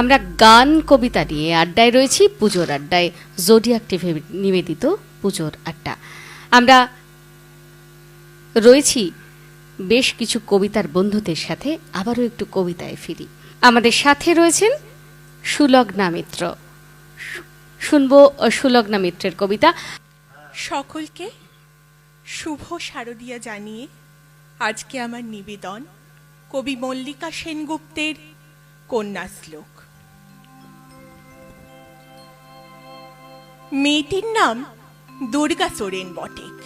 আমরা গান, কবিতা নিয়ে আড্ডায় রয়েছি, পুজোর আড্ডায়। জোডিয়াক টিভি নিবেদিত পুজোর আড্ডা। আমরা রয়েছি বেশ কিছু কবিতার বন্ধুদের সাথে, আবারও একটু কবিতায় ফিরি। আমাদের সাথে রয়েছেন সুলগ্না মিত্র। শুনব সুলগ্না মিত্রের কবিতা। সকলকে শুভ শারদিয়া জানিয়ে আজকে আমার নিবেদন কবি মল্লিকা সেনগুপ্তের কন্যা মেয়েটির নাম দুর্গা সোরেন বটেক।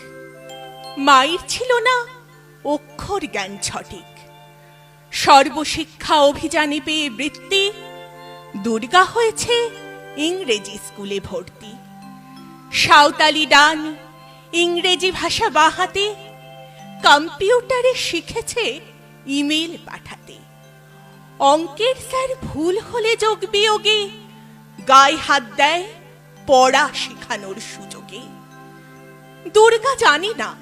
মায়ের ছিল না অক্ষর জ্ঞান ছটেক। সর্বশিক্ষা অভিযানে পেয়ে বৃত্তি, দুর্গা হয়েছে ইংরেজি স্কুলে ভর্তি। সাঁওতালি ডান, ইংরেজি ভাষা বাহাতে, কম্পিউটারে শিখেছে ইমেল পাঠাতে। অঙ্কের স্যার ভুল হলে যোগ বিয়োগে, গায়ে হাত দেয় পড়া শেখানোর সুযোগে। দুর্গা জানি না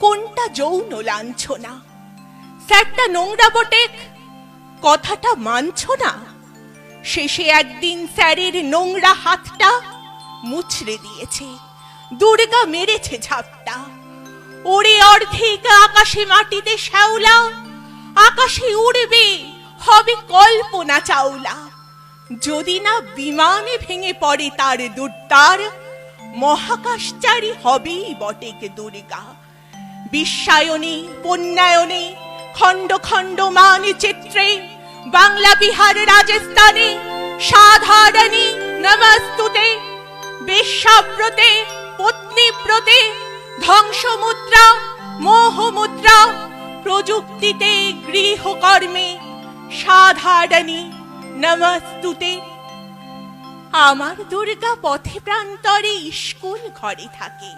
কোনটা যৌন লাঞ্ছনা। স্যারটা নোংরা বটেক কথাটা মানছ না। শেষে একদিন স্যারের নোংরা হাতটা মুচড়ে দিয়েছে। দুর্গা মেরেছে ঝাপটা। ওরে অর্ধেক আকাশে মাটিতে শ্যাওলা, আকাশে উড়বে, হবে কল্পনা চাওলা। যদি না বিমানে ভেঙে পড়ে তার দুর্দার মহাকাশচারী হবেই বটেক দুর্গা। বিশ্বায়নে বন্যায়নে খণ্ড খণ্ড মানচিত্রে বাংলা বিহার রাজস্থানে, সাধারণী, নমস্তুতে, বেশ্যাব্রতে, পত্নীব্রতে, ধ্বংসমুদ্রা, মোহমুদ্রা, প্রযুক্তিতে গৃহকর্মে, সাধারণী নমস্তুতে। আমার দুর্গা পথে প্রান্তরে স্কুল ঘরে থাকে।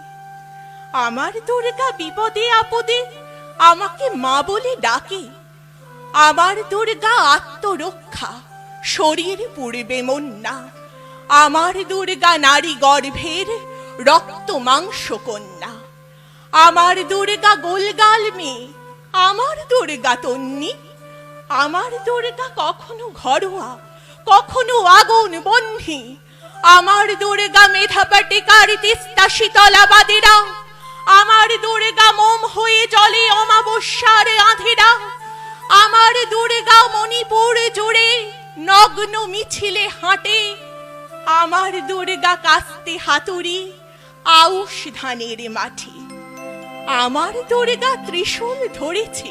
আমার দুর্গা বিপদে আপদে আমাকে মা বলে ডাকে। আমার দুর্গা আত্মরক্ষা, শরীর পুড়বে মন না। আমার দুর্গা নারী গর্ভের রক্ত মাংস কন্যা। আমার দুর্গা গোলগাল মেয়ে, আমার দুর্গা তন্নি আমার দুর্গা কখনো ঘরোয়া, কখনো আগুন বন্ধি। আমার দুর্গা মেধা পাটিকার তিস্তা শীতলাবাদীরা আমার দুর্গা মোম হয়ে জলে অমাবস্যার আধেরা, আমার দুর্গা মণিপুর জুড়ে নগ্ন মিছিলে হাঁটে। আমার দুর্গা কাস্তে হাতুড়ি আউশ ধানের মাঠে আমার দুর্গা ত্রিশূল ধরেছে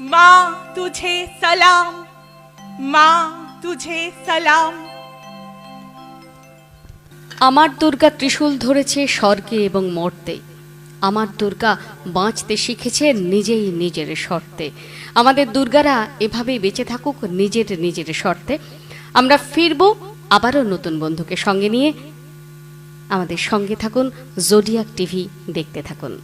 মা তুঝে সালাম, মা তুঝে সালাম। আমার দুর্গা ত্রিশূল ধরেছে স্বর্গে এবং মর্তে। আমার দুর্গা বাঁচতে শিখেছে নিজেই নিজের শর্তে। আমাদের দুর্গারা এভাবেই বেঁচে থাকুক নিজের নিজের শর্তে। আমরা ফিরব আবারও নতুন বন্ধুকে সঙ্গে নিয়ে। আমাদের সঙ্গে থাকুন জোডিয়াক টিভি, দেখতে থাকুন।